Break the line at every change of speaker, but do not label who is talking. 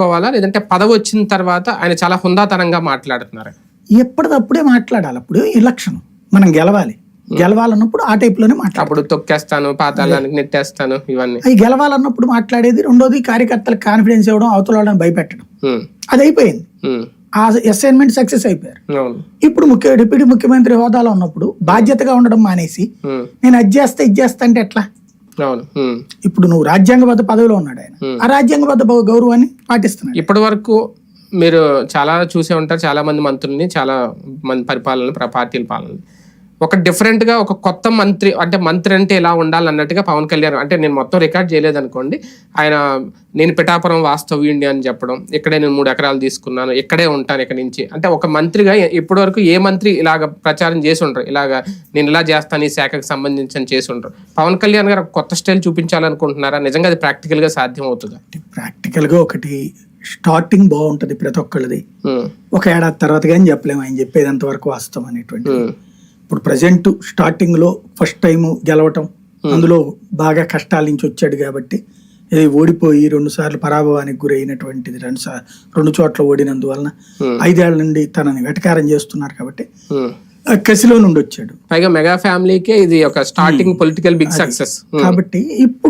పోవాలా లేదంటే పదవి వచ్చిన తర్వాత ఆయన చాలా హుందాతనంగా మాట్లాడుతున్నారు?
ఎప్పటికప్పుడే మాట్లాడాలి. అప్పుడు ఎలక్షన్. మనం గెలవాలి. గెలవాలన్నప్పుడు ఆ టైప్లోనే మాట్లాడాలి.
అప్పుడు తొక్కేస్తాను పాతాళానికి నెట్టేస్తాను ఇవన్నీ.
అవి గెలవాలన్నప్పుడు మాట్లాడేది రెండోది కార్యకర్తలకు కాన్ఫిడెన్స్ ఇవ్వడం అవతల వాళ్ళని భయపెట్టడం. అది అయిపోయింది. ఆ అసైన్మెంట్ సక్సెస్ అయిపోయారు. ఇప్పుడు ముఖ్య డిప్యూటీ ముఖ్యమంత్రి హోదాలో ఉన్నప్పుడు బాధ్యతగా ఉండడం మానేసి నేను అది చేస్తా ఇది చేస్తా అంటే ఎట్లా. ఇప్పుడు నువ్వు రాజ్యాంగబద్ధ పదవిలో ఉన్నాడు ఆయన. ఆ రాజ్యాంగబద్ధ గౌరవాన్ని పాటిస్తున్నాడు.
ఇప్పటి వరకు మీరు చాలా చూసే ఉంటారు. చాలా మంది మంత్రుల్ని చాలా మంది పరిపాలన ప్ర- పార్టీల పాలన ఒక డిఫరెంట్గా ఒక కొత్త మంత్రి అంటే మంత్రి అంటే ఎలా ఉండాలి అన్నట్టుగా పవన్ కళ్యాణ్ అంటే నేను మొత్తం రికార్డ్ చేయలేదు అనుకోండి ఆయన నేను పిఠాపురం వాస్తవ్యుండి అని చెప్పడం ఇక్కడే నేను మూడు ఎకరాలు తీసుకున్నాను ఇక్కడే ఉంటాను ఇక్కడ నుంచి. అంటే ఒక మంత్రిగా ఇప్పటి వరకు ఏ మంత్రి ఇలాగ ప్రచారం చేసి ఉంటారు ఇలాగ నేను ఇలా చేస్తాను ఈ శాఖకు సంబంధించి అని చేసి ఉంటారు పవన్ కళ్యాణ్ గారు కొత్త స్టైల్ చూపించాలనుకుంటున్నారా? నిజంగా అది ప్రాక్టికల్గా సాధ్యం అవుతుందా
ప్రాక్టికల్గా ఒకటి స్టార్టింగ్ బాగుంటది ప్రతి ఒక్కళ్ళది. ఒక ఏడాది తర్వాత కానీ చెప్పలేము ఆయన చెప్పేది ఎంతవరకు వాస్తవం అనేటువంటి ఇప్పుడు ప్రజెంట్ స్టార్టింగ్లో ఫస్ట్ టైం గెలవటం అందులో బాగా కష్టాల నుంచి వచ్చాడు కాబట్టి ఇది ఓడిపోయి రెండు సార్లు పరాభవానికి గురైనటువంటిది రెండు సార్ రెండు చోట్ల ఓడినందువలన. ఐదేళ్ళ నుండి తనని వెటకారం చేస్తున్నారు కాబట్టి కసిలో నుండి వచ్చాడు.
పైగా మెగా ఫ్యామిలీకే ఇది ఒక స్టార్టింగ్ పొలిటికల్ బిగ్ సక్సెస్.
కాబట్టి ఇప్పుడు